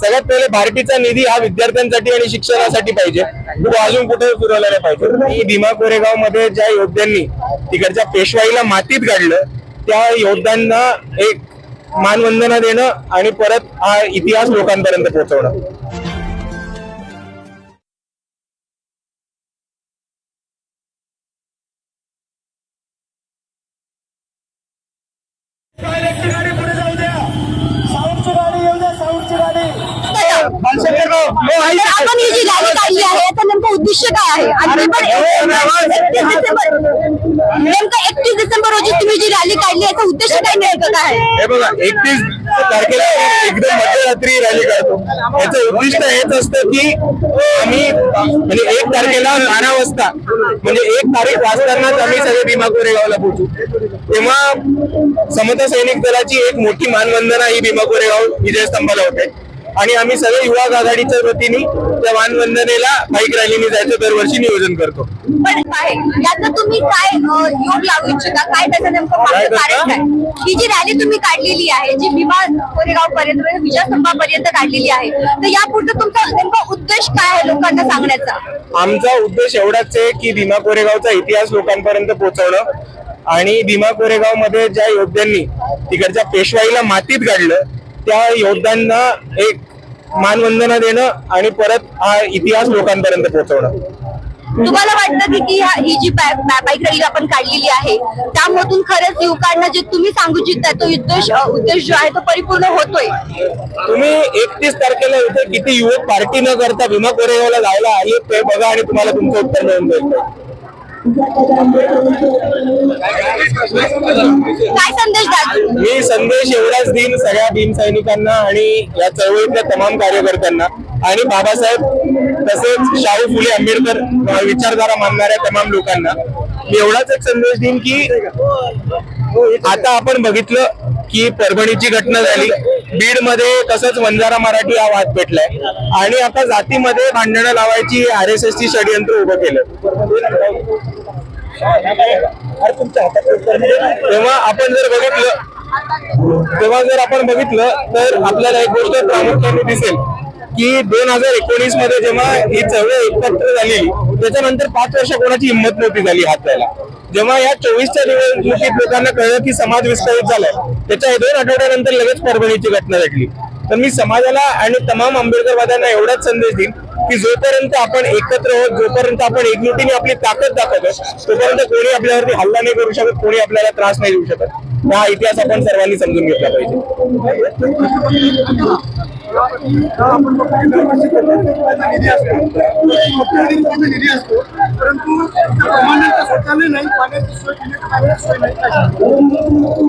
सगळ्यात पहिले भारतीचा निधी हा विद्यार्थ्यांसाठी आणि शिक्षणासाठी पाहिजे. अजून कुठे फिरवला नाही पाहिजे. भीमा कोरेगावमध्ये ज्या योद्ध्यांनी तिकडच्या पेशवाईला मातीत काढलं त्या योद्ध्यांना एक मानवंदना देणं आणि परत हा इतिहास लोकांपर्यंत पोहोचवणं. आपण ही जी रॅली काढली आहे याचं नेमकं उद्देश काय आहे? आणि पण एकतीस डिसेंबर नेमकं एकतीस डिसेंबर रोजी तुम्ही जी रॅली काढली याचा उद्देश काय नेमकं काय हे बघा एकतीस तारखेला एकदम मध्यरात्री रॅली काढतो. याचं उद्दिष्ट हेच असतं की आम्ही म्हणजे एक तारखेला बारा वाजता म्हणजे एक तारीख वाजतानाच आम्ही सगळे भीमा कोरेगावला पोहोचू. तेव्हा समता सैनिक दलाची एक मोठी मानवंदना ही भीमा कोरेगाव विजयस्तंभाला होते. आणि आम्ही सगळे युवा आघाडीच्या वतीने त्या मानवंदनेला बाईक रॅलीने जायचं दरवर्षी नियोजन करतो. पण काय याचं तुम्ही काय अं, योग लावू इच्छिता? काय त्याचं नेमकं मागचं काय कारण काय? ही जी रॅली तुम्ही काढलेली आहे जी भीमा कोरेगाव पर्यंत विजयस्तंभापर्यंत काढलेली आहे तर यापुढचं तुमचा नेमका उद्देश काय आहे लोकांना सांगण्याचा? आमचा उद्देश एवढाच आहे की भीमा कोरेगावचा इतिहास लोकांपर्यंत पोहोचवणं आणि भीमा कोरेगावमध्ये ज्या योद्ध्यांनी तिकडच्या पेशवाईला मातीत काढलं त्या योद्ध्यांना एक मानवंदना देणं आणि परत हा इतिहास लोकांपर्यंत पोहोचवणं. तुम्हाला वाटतं की की ह्या- ही जी बाईक रॅली आपण काढलेली आहे त्यामधून खरंच युवकांना जे तुम्ही सांगू इच्छिता तो उद्देश अं, उद्देश जो आहे तो परिपूर्ण होतोय. तुम्ही एकतीस तारखेला इथे किती युवक पार्टी न करता भीमा कोरेगावला जायला आले ते बघा आणि तुम्हाला तुमचं उत्तर मिळून जाईल. काय संदेश द्याल? मी संदेश एवढाच देईन सगळ्या भीम सैनिकांना आणि या चळवळीतल्या तमाम कार्यकर्त्यांना. आणि बाबासाहेब तसेच शाहू फुले आंबेडकर अ, विचारधारा मानणाऱ्या तमाम लोकांना. मी एवढाच एक संदेश देईन की आता आपण बघितलं की परभणीची घटना झाली. बीडमध्ये तसंच वंजारा मराठी हा वाद पेटलाय. आणि आता जातीमध्ये भांडणं लावायची आर एस एस ची षडयंत्र उभं केलं. तेव्हा आपण जर बघितलं तेव्हा जर आपण बघितलं तर आपल्याला एक गोष्ट प्रामुख्याने दिसेल की दोन हजार एकोणीसमध्ये जेव्हा ही चळवळ एकत्र झालेली त्याच्यानंतर पाच वर्ष कोणाची हिंमत नव्हती झाली हात द्यायला जेव्हा या चोवीसच्या निवडणुकीत लोकांना कळलं की समाज विस्तारित झालाय. त्याच्या दोन आठवड्यानंतर लगेच परभणीची घटना घडली. तर मी समाजाला आणि तमाम आंबेडकरवाद्यांना एवढाच संदेश देईन की जोपर्यंत आपण एकत्र होत जोपर्यंत आपण एकजुटीने आपली ताकद दाखवतो तोपर्यंत कोणी आपल्यावरती हल्ला नाही करू शकत कोणी आपल्याला त्रास नाही देऊ शकत. हा इतिहास आपण सर्वांनी समजून घेतला पाहिजे.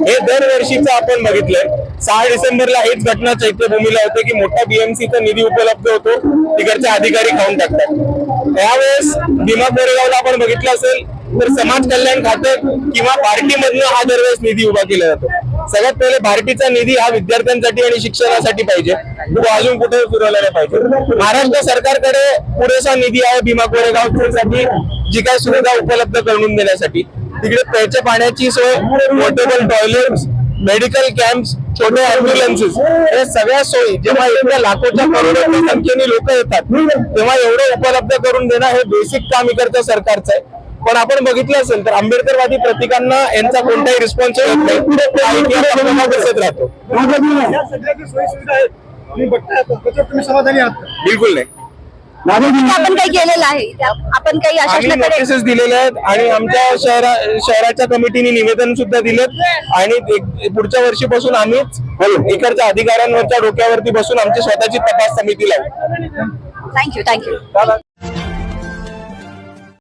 हे दरवर्षीचं आपण बघितलंय. सहा डिसेंबरला हेच घटना चैत्यभूमीला होते की मोठा बीएमसीचा निधी उपलब्ध होतो. तिकडचे अधिकारी खाऊन टाकतात. यावेळेस भीमा कोरेगावला आपण बघितलं असेल तर समाज कल्याण खातं किंवा पार्टीमधनं हा दरवेळेस निधी उभा केला जातो. सगळ्यात पहिले भारतीचा निधी हा विद्यार्थ्यांसाठी आणि शिक्षणासाठी पाहिजे. अजून कुठे फिरवला नाही पाहिजे. महाराष्ट्र सरकारकडे पुरेसा निधी आहे भीमा कोरेगावसाठी जी काय सुविधा उपलब्ध करून देण्यासाठी. तिकडे प्यायच्या पाण्याची सोय पोर्टेबल टॉयलेट्स मेडिकल कॅम्प्स छोटे अँब्युलन्सेस हे सगळ्या सोयी जेव्हा एवढ्या लाखोच्या करोडोच्या संख्येने लोक येतात तेव्हा एवढं उपलब्ध करून देणं हे बेसिक काम इकडचं सरकारचं आहे. पण आपण बघितलं असेल तर आंबेडकरवादी प्रतीकांना यांचा कोणताही रिस्पॉन्स होत नाही. हा दिसत राहतो या सगळ्या सोयी सुविधा आहेत तुम्ही बघताय त्याच्यावर तुम्ही समाधानी आहात बिलकुल नाही. आपण काही केलेलं आहे. आपण काही अशा नोटिसेस दिलेल्या आहेत आणि आमच्या शहरा शहराच्या कमिटीने निवेदन सुद्धा दिलेत. आणि एक- पुढच्या वर्षीपासून आम्हीच इकडच्या अधिकाऱ्यांवरच्या डोक्यावरती बसून आमची स्वतःची तपास समिती लावू थँक्यू थँक्यू